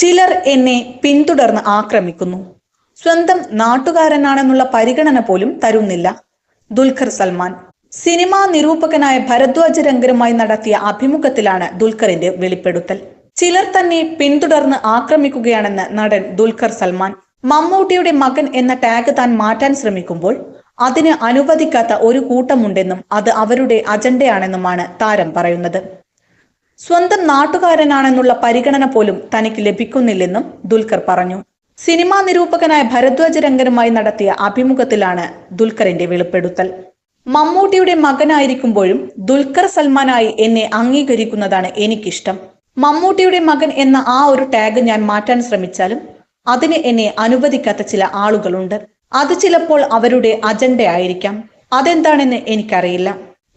ചിലർ എന്നെ പിന്തുടർന്ന് ആക്രമിക്കുന്നു. സ്വന്തം നാട്ടുകാരനാണെന്നുള്ള പരിഗണന പോലും തരുന്നില്ല. ദുൽഖർ സൽമാൻ. സിനിമാ നിരൂപകനായ ഭരദ്വാജ രംഗരുമായി നടത്തിയ അഭിമുഖത്തിലാണ് ദുൽഖറിന്റെ വെളിപ്പെടുത്തൽ. ചിലർ തന്നെ പിന്തുടർന്ന് ആക്രമിക്കുകയാണെന്ന് നടൻ ദുൽഖർ സൽമാൻ. മമ്മൂട്ടിയുടെ മകൻ എന്ന ടാഗ് താൻ മാറ്റാൻ ശ്രമിക്കുമ്പോൾ അതിന് അനുവദിക്കാത്ത ഒരു കൂട്ടമുണ്ടെന്നും അത് അവരുടെ അജണ്ടയാണെന്നുമാണ് താരം പറയുന്നത്. സ്വന്തം നാട്ടുകാരനാണെന്നുള്ള പരിഗണന പോലും തനിക്ക് ലഭിക്കുന്നില്ലെന്നും ദുൽഖർ പറഞ്ഞു. സിനിമാ നിരൂപകനായ ഭരദ്വാജ രംഗനുമായി നടത്തിയ അഭിമുഖത്തിലാണ് ദുൽഖറിന്റെ വെളിപ്പെടുത്തൽ. മമ്മൂട്ടിയുടെ മകനായിരിക്കുമ്പോഴും ദുൽഖർ സൽമാനായി എന്നെ അംഗീകരിക്കുന്നതാണ് എനിക്കിഷ്ടം. മമ്മൂട്ടിയുടെ മകൻ എന്ന ആ ഒരു ടാഗ് ഞാൻ മാറ്റാൻ ശ്രമിച്ചാലും അതിന് എന്നെ അനുവദിക്കാത്ത ചില ആളുകളുണ്ട്. അത് ചിലപ്പോൾ അവരുടെ അജണ്ട ആയിരിക്കാം അതെന്താണെന്ന് എനിക്കറിയില്ല.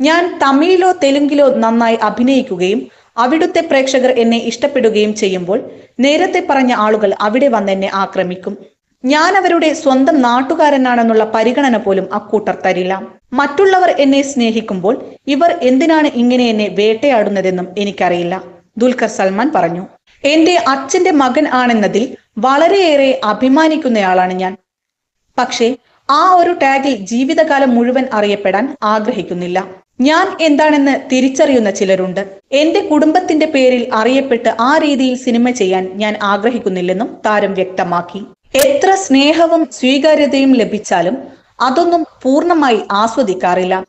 ഞാൻ തമിഴിലോ തെലുങ്കിലോ നന്നായി അഭിനയിക്കുകയും അവിടുത്തെ പ്രേക്ഷകർ എന്നെ ഇഷ്ടപ്പെടുകയും ചെയ്യുമ്പോൾ നേരത്തെ പറഞ്ഞ ആളുകൾ അവിടെ വന്നെന്നെ ആക്രമിക്കും. ഞാൻ അവരുടെ സ്വന്തം നാട്ടുകാരനാണെന്നുള്ള പരിഗണന പോലും അക്കൂട്ടർ തരില്ല. മറ്റുള്ളവർ എന്നെ സ്നേഹിക്കുമ്പോൾ ഇവർ എന്തിനാണ് ഇങ്ങനെ എന്നെ വേട്ടയാടുന്നതെന്നും എനിക്കറിയില്ല. ദുൽഖർ സൽമാൻ പറഞ്ഞു. എന്റെ അച്ഛന്റെ മകൻ ആണെന്നതിൽ വളരെയേറെ അഭിമാനിക്കുന്നയാളാണ് ഞാൻ. പക്ഷേ ആ ഒരു ടാഗിൽ ജീവിതകാലം മുഴുവൻ അറിയപ്പെടാൻ ആഗ്രഹിക്കുന്നില്ല. ഞാൻ എന്താണെന്ന് തിരിച്ചറിയുന്ന ചിലരുണ്ട്. എന്റെ കുടുംബത്തിന്റെ പേരിൽ അറിയപ്പെട്ട് ആ രീതിയിൽ സിനിമ ചെയ്യാൻ ഞാൻ ആഗ്രഹിക്കുന്നില്ലെന്നും താരം വ്യക്തമാക്കി. എത്ര സ്നേഹവും സ്വീകാര്യതയും ലഭിച്ചാലും അതൊന്നും പൂർണമായി ആസ്വദിക്കാറില്ല.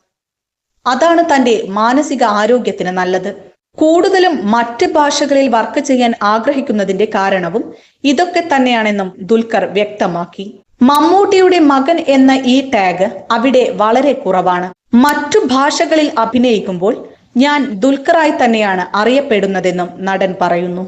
അതാണ് തന്റെ മാനസിക ആരോഗ്യത്തിന് നല്ലത്. കൂടുതലും മറ്റ് ഭാഷകളിൽ വർക്ക് ചെയ്യാൻ ആഗ്രഹിക്കുന്നതിന്റെ കാരണവും ഇതൊക്കെ തന്നെയാണെന്നും ദുൽഖർ വ്യക്തമാക്കി. മമ്മൂട്ടിയുടെ മകൻ എന്ന ഈ ടാഗ് അവിടെ വളരെ കുറവാണ്. മറ്റു ഭാഷകളിൽ അഭിനയിക്കുമ്പോൾ ഞാൻ ദുൽഖറായി തന്നെയാണ് അറിയപ്പെടുന്നതെന്നും നടൻ പറയുന്നു.